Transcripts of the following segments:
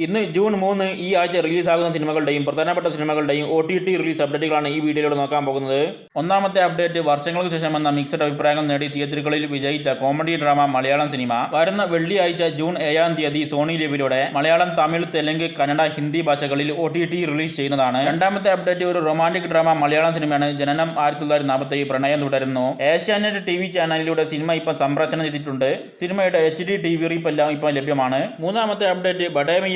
ഇന്ന് ജൂൺ മൂന്ന് ഈ ആഴ്ച റിലീസാകുന്ന സിനിമകളുടെയും പ്രധാനപ്പെട്ട സിനിമകളുടെയും ഒ ടി ടി റിലീസ് അപ്ഡേറ്റുകളാണ് ഈ വീഡിയോയിലൂടെ നോക്കാൻ പോകുന്നത്. ഒന്നാമത്തെ അപ്ഡേറ്റ് വർഷങ്ങൾക്ക് ശേഷം വന്ന മിക്സഡ് അഭിപ്രായങ്ങൾ നേടി തിയേറ്ററുകളിൽ വിജയിച്ച കോമഡി ഡ്രാമ മലയാളം സിനിമ. വരുന്ന വെള്ളിയാഴ്ച ജൂൺ ഏഴാം തീയതി സോണി ലിവിലൂടെ മലയാളം തമിഴ് തെലുങ്ക് കന്നഡ ഹിന്ദി ഭാഷകളിൽ ഒ ടി ടി റിലീസ് ചെയ്യുന്നതാണ്. രണ്ടാമത്തെ അപ്ഡേറ്റ് ഒരു റൊമാന്റിക് ഡ്രാമ മലയാളം സിനിമയാണ്. ജനനം ആയിരത്തി തൊള്ളായിരത്തി നാൽപ്പത്തി പ്രണയം തുടരുന്നു. ഏഷ്യാനെറ്റ് ടി വി ചാനലിലൂടെ സിനിമ ഇപ്പം സംപ്രേഷണം ചെയ്തിട്ടുണ്ട്. സിനിമയുടെ എച്ച് ഡി ടി വി എല്ലാം ഇപ്പം ലഭ്യമാണ്. മൂന്നാമത്തെ അപ്ഡേറ്റ്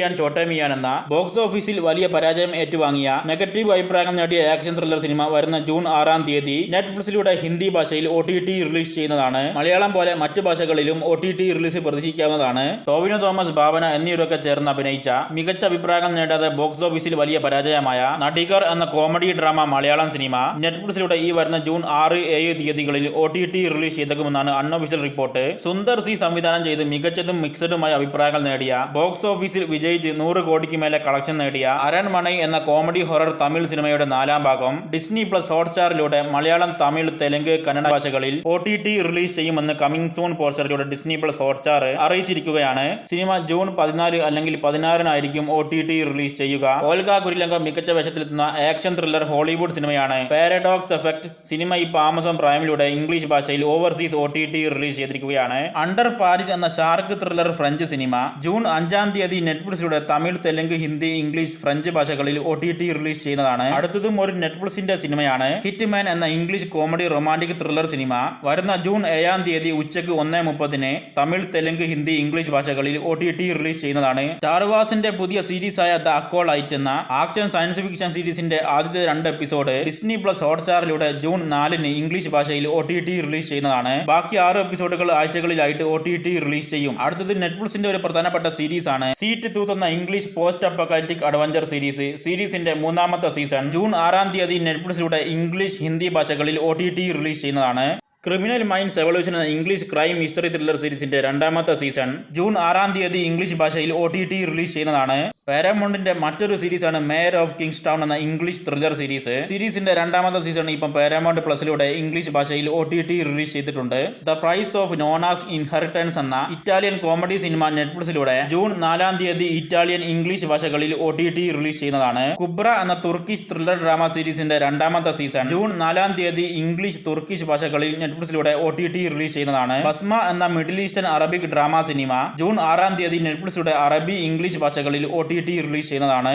ബഡേമിയാൻ ചോട്ടേമിയാൻ എന്ന ബോക്സ് ഓഫീസിൽ വലിയ പരാജയം ഏറ്റുവാങ്ങിയ നെഗറ്റീവ് അഭിപ്രായം നേടിയ ആക്ഷൻ ത്രില്ലർ സിനിമ വരുന്ന ജൂൺ ആറാം തീയതി നെറ്റ്ഫ്ലിക്സിലൂടെ ഹിന്ദി ഭാഷയിൽ ഒ റിലീസ് ചെയ്യുന്നതാണ്. മലയാളം പോലെ മറ്റു ഭാഷകളിലും ഒ റിലീസ് പ്രതീക്ഷിക്കാവുന്നതാണ്. ടോവിനോ തോമസ് ഭാവന എന്നിവരൊക്കെ ചേർന്ന് അഭിനയിച്ച മികച്ച അഭിപ്രായം നേടാതെ ബോക്സ് ഓഫീസിൽ വലിയ പരാജയമായ നടികർ എന്ന കോമഡി ഡ്രാമ മലയാളം സിനിമ നെറ്റ്ഫ്ലിക്സിലൂടെ ഈ വരുന്ന ജൂൺ ആറ് ഏഴ് തീയതികളിൽ ഒ റിലീസ് ചെയ്തേക്കുമെന്നാണ് അൺഒഫീഷ്യൽ റിപ്പോർട്ട് സുന്ദർ സി സംവിധാനം ചെയ്ത് മികച്ചതും മിക്സഡുമായ അഭിപ്രായങ്ങൾ നേടിയ ബോക്സ് ഓഫീസിൽ വിജയിച്ച് നൂറ് കോടിക്ക് മേലെ കളക്ഷൻ നേടിയ അരൺമണൈ എന്ന കോമഡി ഹൊറർ തമിഴ് സിനിമയുടെ നാലാം ഭാഗം. ഡിസ്നി പ്ലസ് ഹോട്ട്സ്റ്റാറിലൂടെ മലയാളം തമിഴ് തെലുങ്ക് കന്നഡ ഭാഷകളിൽ ഒ ടി ടി റിലീസ് ചെയ്യുമെന്ന് കമ്മിങ് സൂൺ പോസ്റ്ററിലൂടെ ഡിസ്നി പ്ലസ് ഹോട്ട്സ്റ്റാർ അറിയിച്ചിരിക്കുകയാണ്. സിനിമ ജൂൺ പതിനാല് അല്ലെങ്കിൽ പതിനാറിനായിരിക്കും ഒ ടി ടി റിലീസ് ചെയ്യുക. ഓൽഗ കുരിലങ്ക മികച്ച വേഷത്തിലെത്തുന്ന ആക്ഷൻ ത്രില്ലർ ഹോളിവുഡ് സിനിമയാണ്. പാരഡോക്സ് എഫക്ട് സിനിമ ഇപ്പോൾ ആമസോൺ പ്രൈമിലൂടെ ഇംഗ്ലീഷ് ഭാഷയിൽ overseas O T T release ചെയ്തിരിക്കുകയാണ്. അണ്ടർ പാരിസ് എന്ന shark thriller French cinema June അഞ്ചാം തീയതി നെറ്റ്ഫ്ലിക്സിലൂടെ തമിഴ് തെലുങ്ക് ഹിന്ദി ഇംഗ്ലീഷ് ഫ്രഞ്ച് ഭാഷകളിൽ ഒ ടി ടി റിലീസ് ചെയ്യുന്നതാണ്. അടുത്തതും ഒരു നെറ്റ്ഫ്ലിക്സിന്റെ സിനിമയാണ്. ഹിറ്റ് മാൻ എന്ന English comedy romantic thriller cinema. വരുന്ന ജൂൺ ഏഴാം തീയതി ഉച്ചയ്ക്ക് ഒന്നേ മുപ്പതിന് തമിഴ് തെലുങ്ക് ഹിന്ദി ഇംഗ്ലീഷ് ഭാഷകളിൽ ഒ ടി ടി റിലീസ് ചെയ്യുന്നതാണ്. സ്റ്റാർവാസിന്റെ പുതിയ സീരീസായ ദ അക്കോൾ ലൈറ്റ് എന്ന ആക്ഷൻ സയൻസ് ഫിക്ഷൻ സീരീസിന്റെ ആദ്യത്തെ രണ്ട് എപ്പിസോഡ് ഡിസ്നി പ്ലസ് ഹോട്ട്സ്റ്റാറിലൂടെ ജൂൺ നാലിന് ഇംഗ്ലീഷ് ഭാഷയിൽ ഒ ടി ടി റിലീസ് ചെയ്യുന്നതാണ്. ബാക്കി ആറ് എപ്പിസോഡുകൾ ആഴ്ചകളിലായിട്ട് ഒ ടി ടി റിലീസ് ചെയ്യും. അടുത്തത് നെറ്റ്ഫ്ലിക്സിന്റെ ഒരു പ്രധാനപ്പെട്ട സീരീസ് ആണ് സീറ്റ് ടൂത്ത് എന്ന English post apocalyptic adventure series. സീരീസിന്റെ മൂന്നാമത്തെ സീസൺ ജൂൺ ആറാം തീയതി നെറ്റ്ഫ്ലിക്സിലൂടെ ഇംഗ്ലീഷ് ഹിന്ദി ഭാഷകളിൽ ഒ റിലീസ് ചെയ്യുന്നതാണ്. ക്രിമിനൽ മൈൻഡ്സ് എവല്യൂഷൻ എന്ന ഇംഗ്ലീഷ് ക്രൈം മിസ്റ്ററി ത്രില്ലർ സീരീസിന്റെ രണ്ടാമത്തെ സീസൺ ജൂൺ ആറാം തീയതി ഇംഗ്ലീഷ് ഭാഷയിൽ ഒ റിലീസ് ചെയ്യുന്നതാണ്. പാരാമൗണ്ടിന്റെ മറ്റൊരു സീരീസാണ് മേയർ ഓഫ് കിങ്സ് ടൗൺ എന്ന ഇംഗ്ലീഷ് ത്രില്ലർ സീരീസ് സീരീസിന്റെ രണ്ടാമത്തെ സീസൺ ഇപ്പം പാരാമൗണ്ട് പ്ലസിലൂടെ ഇംഗ്ലീഷ് ഭാഷയിൽ ഒ ടി ടി റിലീസ് ചെയ്തിട്ടുണ്ട്. The price of Nonna's inheritance എന്ന ഇറ്റാലിയൻ കോമഡി സിനിമ നെറ്റ്ഫ്ലിക്സിലൂടെ ജൂൺ നാലാം തീയതി ഇറ്റാലിയൻ ഇംഗ്ലീഷ് ഭാഷകളിൽ ഒ ടി ടി റിലീസ് ചെയ്യുന്നതാണ് കുബ്ര എന്ന തുർക്കിഷ് ത്രില്ലർ ഡ്രാമ സീരീസിന്റെ രണ്ടാമത്തെ സീസൺ ജൂൺ നാലാം തീയതി ഇംഗ്ലീഷ് തുർക്കിഷ് ഭാഷകളിൽ നെറ്റ്ഫ്ലിക്സിലൂടെ ഒ ടി ടി റിലീസ് ചെയ്യുന്നതാണ് ബസ്മ എന്ന Middle Eastern Arabic drama cinema June ആറാം തീയതി നെറ്റ്ഫ്ലിക്സിലൂടെ അറബി ഇംഗ്ലീഷ് ഭാഷകളിൽ ഒ ടി ടി റിലീസ് ചെയ്യുന്നതാണ്